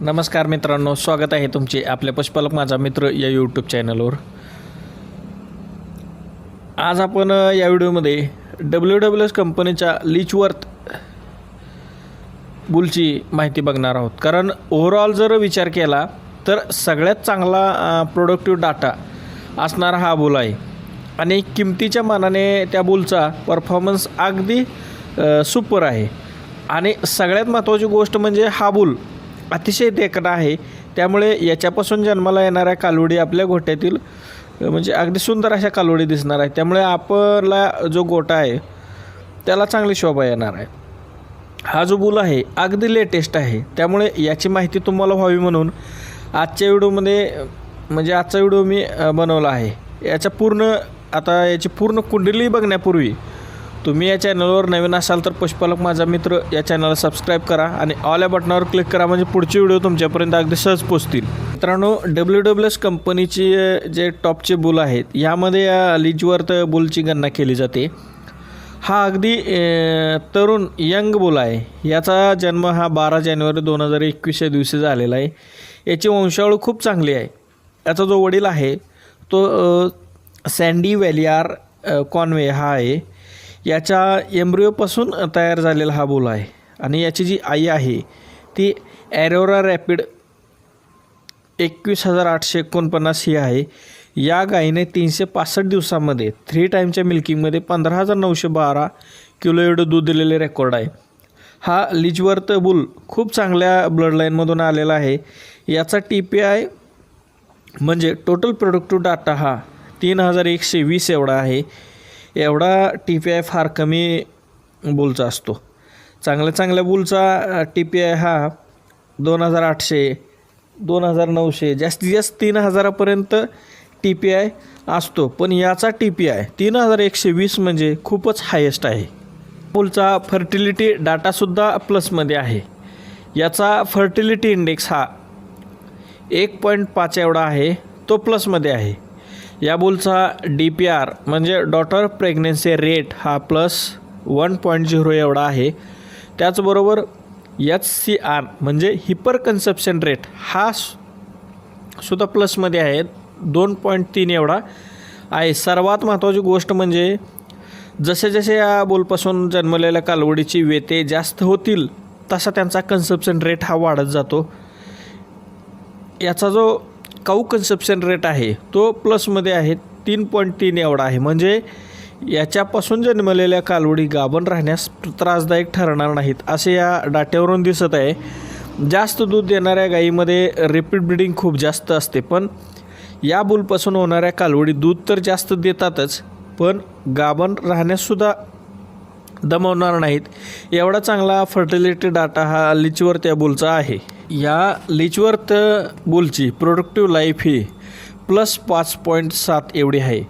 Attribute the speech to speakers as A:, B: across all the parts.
A: नमस्कार मित्रांनो स्वागत आहे तुमचे आपल्या पशुपालक माझा मित्र या यूट्यूब चॅनलवर आज आपण या व्हिडिओमध्ये डब्ल्यू डब्ल्यू एस कंपनीच्या लिचवर्थ बुलची माहिती बघणार आहोत. कारण ओव्हरऑल जर विचार केला तर सगळ्यात चांगला प्रोडक्टिव्ह डाटा असणारा हा बुल आहे. आणि किमतीच्या मानाने त्या बुलचा परफॉर्मन्स अगदी सुपर आहे. आणि सगळ्यात महत्त्वाची गोष्ट म्हणजे हा बुल अतिशय देखणं आहे. त्यामुळे याच्यापासून जन्माला येणाऱ्या कालवडी आपल्या गोट्यातील म्हणजे अगदी सुंदर अशा कालवडी दिसणार आहे त्यामुळे आपला जो गोटा आहे त्याला चांगली शोभा येणार आहे. हा जो बुल आहे अगदी लेटेस्ट आहे. त्यामुळे याची माहिती तुम्हाला व्हावी म्हणून आजच्या व्हिडिओमध्ये म्हणजे आजचा व्हिडिओ मी बनवला आहे. याचा पूर्ण आता याची पूर्ण कुंडली बघण्यापूर्वी तुम्ही या चॅनलवर नवीन असाल तर पशुपालक माझा मित्र या चॅनलला सबस्क्राईब करा आणि ऑल या बटनावर क्लिक करा म्हणजे पुढचे व्हिडिओ तुमच्यापर्यंत अगदी सहज पोचतील मित्रांनो डब्ल्यू डब्ल्यू एस कंपनीची जे टॉपचे बुल आहेत यामध्ये या लिजवर्थ बुलची गणना केली जाते. हा अगदी तरुण यंग बुल आहे. याचा जन्म हा बारा जानेवारी दोन हजार एकवीस या दिवशी झालेला आहे. याची वंशावळ खूप चांगली आहे. याचा जो वडील आहे तो सँडी व्हॅलियार कॉनवे हा आहे. याच्या एम्ब्रिओपासून तयार झालेला हा बोला आहे. आणि याची जी आई आहे ती ॲरोरा रॅपिड एकवीस हजार आठशे एकोणपन्नास ही आहे. या गायीने तीनशे पासष्ट दिवसामध्ये थ्री टाईमच्या मिल्किंगमध्ये पंधरा हजार नऊशे बारा किलो एवढं दूध दिलेले रेकॉर्ड आहे. हा लिजवर्थ बुल खूप चांगल्या ब्लडलाईनमधून आलेला आहे. याचा टी पी आय म्हणजे टोटल प्रोडक्टिव्ह डाटा हा तीन हजार एकशे वीस एवढा आहे. एवढा टी पी आय फार कमी बुलचा असतो. चांगल्या चांगल्या बुलचा टी पी आय हा दोन हजार आठशे दोन हजार नऊशे जास्तीत जास्त तीन हजारापर्यंत टी पी आय असतो. पण याचा टी पी आय तीन हजार एकशे वीस म्हणजे खूपच हायेस्ट आहे. बुलचा फर्टिलिटी डाटासुद्धा प्लसमध्ये आहे. याचा फर्टिलिटी इंडेक्स हा एक पॉईंट पाच एवढा आहे तो प्लसमध्ये आहे. या बुलचा डी पी आर म्हणजे डॉटर प्रेग्नेन्सी रेट हा प्लस वन पॉईंट झिरो एवढा आहे. त्याचबरोबर एच सी आर म्हणजे हिपर कन्सप्शन रेट हा सुद्धा प्लसमध्ये आहे. दोन पॉईंट तीन एवढा आहे. सर्वात महत्त्वाची गोष्ट म्हणजे जसे जसे या बोलपासून जन्मलेल्या कालवडीची वेते जास्त होतील तसा त्यांचा कन्सप्शन रेट हा वाढत जातो. याचा जो काऊ कन्सप्शन रेट आहे तो प्लसमध्ये आहे तीन पॉईंट तीन एवढा आहे. म्हणजे याच्यापासून जन्मलेल्या कालवडी गाभण राहण्यास त्रासदायक ठरणार नाहीत असे या डाट्यावरून दिसत आहे. जास्त दूध देणाऱ्या गायीमध्ये रिपीट ब्रिडिंग खूप जास्त असते पण या बुलपासून होणाऱ्या कालवडी दूध तर जास्त देतातच पण गाभण राहण्याससुद्धा दमवणार नाहीत. एवढा चांगला फर्टिलिटी डाटा हा लिचीवर त्या बुलचा आहे. या लिचवर्थ बुलची प्रोडक्टिव्ह लाईफ ही प्लस पाच पॉईंट सात एवढी आहे.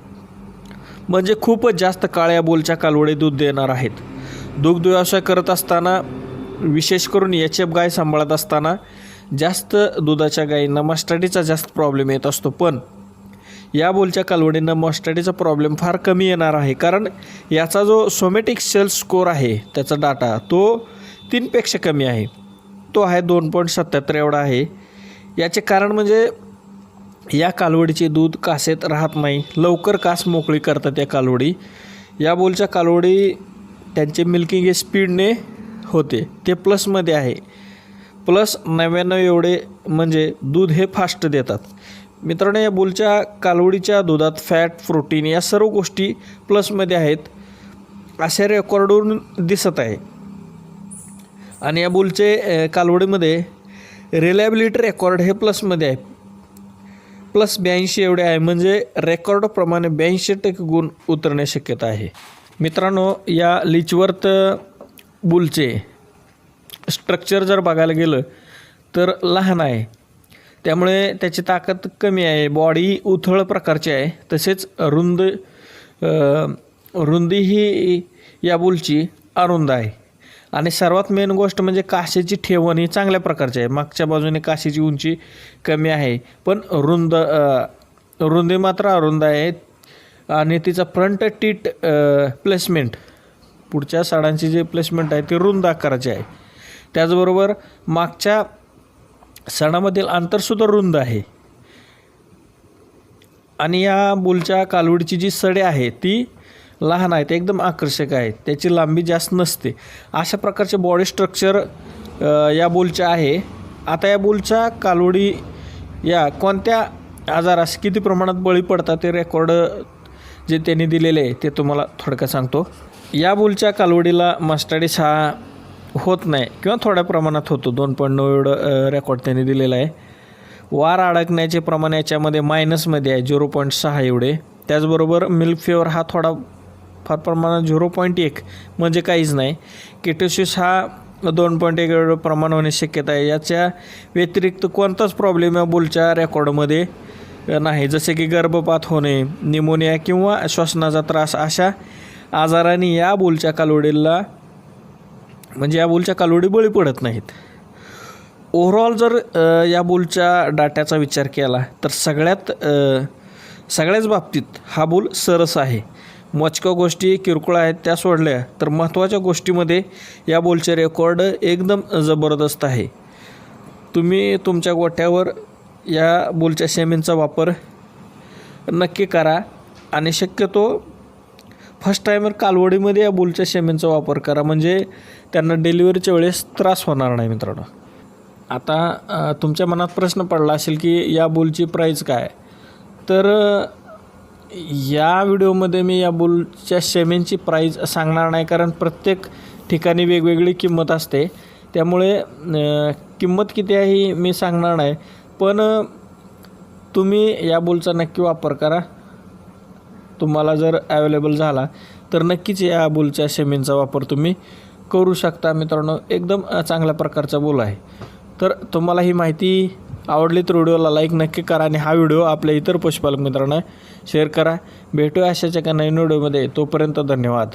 A: म्हणजे खूपच जास्त काळ्या बोलच्या कालवडी दूध देणार आहेत. दुग्ध व्यवसाय करत असताना विशेष करून एच एफ गाय सांभाळत असताना जास्त दुधाच्या गायींना मस्टाडीचा जास्त प्रॉब्लेम येत असतो. पण या बोलच्या कालवडींना मस्टाडीचा प्रॉब्लेम फार कमी येणार आहे. कारण याचा जो सोमॅटिक सेल स्कोर आहे त्याचा डाटा तो तीनपेक्षा कमी आहे. तो आहे दोन पॉईंट सत्याहत्तर एवढा आहे. याचे कारण म्हणजे या कालवडीचे दूध कासेत राहत नाही. लवकर कास मोकळी करतात या कालवडी. या बोलच्या कालवडी त्यांचे मिल्किंग हे स्पीडने होते. ते प्लसमध्ये आहे. प्लस नव्याण्णव एवढे म्हणजे दूध हे फास्ट देतात. मित्रांनो या बोलच्या कालवडीच्या दुधात फॅट प्रोटीन या सर्व गोष्टी प्लसमध्ये आहेत. अशा रेकॉर्डवरून दिसत आहे. आणि या बुलचे कालवडीमध्ये रिलायबिलिटी रेकॉर्ड हे प्लसमध्ये आहे. प्लस ब्याऐंशी एवढे आहे म्हणजे रेकॉर्डप्रमाणे ब्याऐंशी टक्के गुण उतरण्याची शक्यता आहे. मित्रांनो या लिचवर्थ बुलचे स्ट्रक्चर जर बघायला गेलं तर लहान आहे. त्यामुळे त्याची ताकद कमी आहे. बॉडी उथळ प्रकारची आहे. तसेच रुंद रुंदी ही या बुलची अरुंद आहे. आणि सर्वात मेन गोष्ट म्हणजे काशीची ठेवण ही चांगल्या प्रकारची आहे. मागच्या बाजूने काशीची उंची कमी आहे पण रुंद रुंदी मात्र अरुंद आहे आणि तिचा फ्रंट टीट प्लेसमेंट पुढच्या साडांची जे प्लेसमेंट आहे ती रुंद आकाराची आहे. त्याचबरोबर मागच्या सणामधील अंतरसुद्धा रुंद आहे. आणि या बुलच्या कालवडीची जी सडे आहे ती लहान आहेत एकदम आकर्षक आहेत. त्याची लांबी जास्त नसते. अशा प्रकारचे बॉडी स्ट्रक्चर या बोलच्या आहे. आता या बोलच्या कालवडी या कोणत्या आजारास किती प्रमाणात बळी पडतात ते रेकॉर्ड जे त्यांनी दिलेले आहे ते तुम्हाला थोडक्यात सांगतो. या बोलच्या कालवडीला मास्टाडीस हा होत नाही किंवा थोड्या प्रमाणात होतो. दोन पॉईंट नऊ एवढं रेकॉर्ड त्यांनी दिलेलं आहे. वार अडकण्याचे प्रमाण याच्यामध्ये मायनसमध्ये आहे झिरो पॉईंट सहा एवढे. त्याचबरोबर मिल्क फेवर हा थोडा फार प्रमाणात झिरो पॉईंट एक म्हणजे काहीच नाही. केटोसिस हा दोन पॉईंट एक एवढं प्रमाण होण्याची शक्यता आहे. याच्या व्यतिरिक्त कोणताच प्रॉब्लेम या बुलच्या रेकॉर्डमध्ये नाही. जसे की गर्भपात होणे निमोनिया किंवा श्वसनाचा त्रास अशा आजारांनी या बुलच्या कालवडीला म्हणजे या बुलच्या कालवडी बळी पडत नाहीत. ओव्हरऑल जर या बुलच्या डाट्याचा विचार केला तर सगळ्यात सगळ्याच बाबतीत हा बुल सरस आहे. मोजक्या गोष्टी किरकोळ आहेत त्या सोडल्या तर महत्त्वाच्या गोष्टीमध्ये या बुलचे रेकॉर्ड एकदम जबरदस्त आहे. तुम्ही तुमच्या गोठ्यावर या बुलच्या सेमींचा वापर नक्की करा आणि शक्यतो फर्स्ट टायमर कालवडीमध्ये या बुलच्या सेमींचा वापर करा. म्हणजे त्यांना डिलिव्हरीच्या वेळेस त्रास होणार नाही मित्रांनो. आता तुमच्या मनात प्रश्न पडला असेल की या बुलची प्राईज काय? तर या व्हिडिओमध्ये मी या बुलच्या शेमेंची प्राईज सांगणार नाही कारण प्रत्येक ठिकाणी वेगवेगळी किंमत असते. त्यामुळे किंमत किती आहे ही मी सांगणार नाही. पण तुम्ही या बुलचा नक्की वापर करा. तुम्हाला जर अवेलेबल झाला तर नक्कीच या बुलच्या शेमींचा वापर तुम्ही करू शकता मित्रांनो. एकदम चांगल्या प्रकारचा बुल आहे. तर तुम्हाला ही माहिती आवडली तर व्हिडिओला लाईक नक्की करा आणि हा व्हिडिओ आपल्या इतर पशुपालक मित्रांना शेअर करा. भेटूया अशाच एका नवीन व्हिडिओमध्ये. तोपर्यंत धन्यवाद.